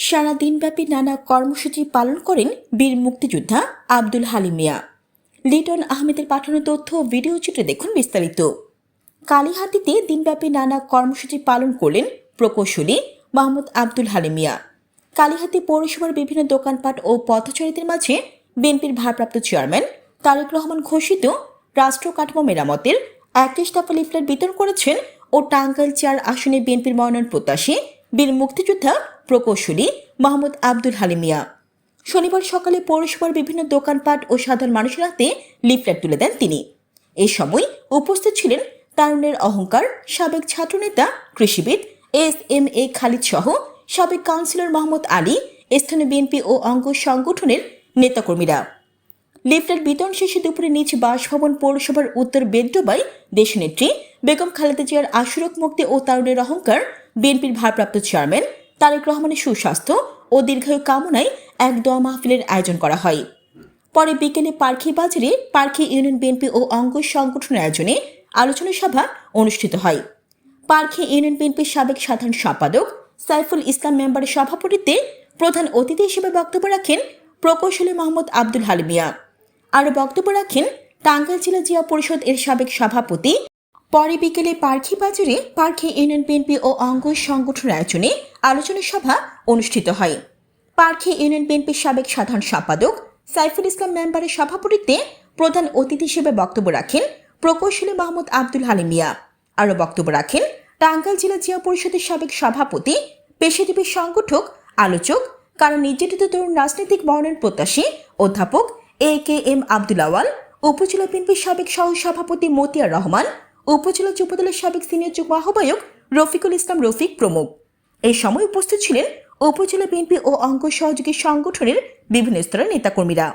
সারা দিনব্যাপী নানা কর্মসূচি পালন করেন বীর মুক্তিযোদ্ধা আব্দুল হালিম মিয়া। লিটন আহমেদের পাঠানো তথ্য ভিডিও চিত্রে দেখুন বিস্তারিত। কালীহাতিতে দিনব্যাপী নানা কর্মসূচি পালন করলেন প্রকৌশলী মোহাম্মদ আব্দুল হালিম মিয়া। কালীহাতি পৌরসভার বিভিন্ন দোকানপাট ও পথচারীদের মাঝে বিএনপির ভারপ্রাপ্ত চেয়ারম্যান তারেক রহমান ঘোষিত রাষ্ট্র কাঠামো মেরামতের একত্রিশ দফা লিফলেট বিতরণ করেছেন ও টাঙ্গাইল চার আসনে বিএনপির মনোনয়ন প্রত্যাশী বীর মুক্তিযোদ্ধা প্রকৌশলী মোহাম্মদ আব্দুল হালিম মিয়া। শনিবার সকালে পৌরসভার বিভিন্ন দোকানপাট ও সাধারণ মানুষের হাতে লিফলেট তুলে দেন তিনি। এ সময় উপস্থিত ছিলেন তারুণের অহংকার সাবেক ছাত্রনেতা, কৃষিবিদ এস এম এ খালিদ সহ সাবেক কাউন্সিলর মোহাম্মদ আলী, স্থানীয় বিএনপি ও অঙ্গ সংগঠনের নেতাকর্মীরা। লিফলেট বিতরণ শেষে দুপুরে নিজ বাসভবন পৌরসভার উত্তর বেদ্যবাই দেশনেত্রী বেগম খালেদা জিয়ার আশুরক মুক্তি ও তারুণের অহংকার বিএনপির ভারপ্রাপ্ত চেয়ারম্যান তারেক রহমানের সুস্বাস্থ্য ও দীর্ঘায়ু কামনায় এক দোয়া মাহফিলের আয়োজন করা হয়। পরে বিকেলে পার্খি বাজারে পার্খি ইউনিয়ন বিএনপি ও অঙ্গ সংগঠনের আয়োজনে আলোচনা সভা অনুষ্ঠিত হয়। পার্খি ইউনিয়ন বিএনপির সাবেক সাধারণ সম্পাদক সাইফুল ইসলাম মেম্বারের সভাপতিত্বে প্রধান অতিথি হিসেবে বক্তব্য রাখেন প্রকৌশলী মোহাম্মদ আব্দুল হালিমিয়া আরও বক্তব্য রাখেন টাঙ্গাইল জেলা জিয়া পরিষদ এর সাবেক সভাপতি পরে বিকেলে পার্খি বাজারে পার্খি ইউনিয়ন বিএনপি ও অঙ্গ সংগঠনের আয়োজনে আলোচনা সভা অনুষ্ঠিত হয়। পার্কি ইউনিয়ন বিএনপির সাবেক সাধারণ সম্পাদক সাইফুল ইসলাম মেম্বারের সভাপতিত্বে প্রধান অতিথি হিসেবে বক্তব্য রাখেন প্রকৌশলী মোহাম্মদ আব্দুল হালিম মিয়া। আরও বক্তব্য রাখেন টাঙ্গাইল জেলা জিয়া পরিষদের সাবেক সভাপতি, পেশাজীবী সংগঠক, আলোচক কারণ নির্যাতিত তরুণ রাজনৈতিক মনোনয়ন প্রত্যাশী অধ্যাপক এ কে এম আব্দুল আওয়াল, উপজেলা বিএনপির সাবেক সহ সভাপতি মতিয়ার রহমান উপজেলা যুবদলের সাবেক সিনিয়র যুগ্ম আহ্বায়ক রফিকুল ইসলাম রফিক প্রমুখ। এই সময় উপস্থিত ছিলেন উপজেলা বিএনপি ও অঙ্গ সহযোগী সংগঠনের বিভিন্ন স্তরের নেতাকর্মীরা।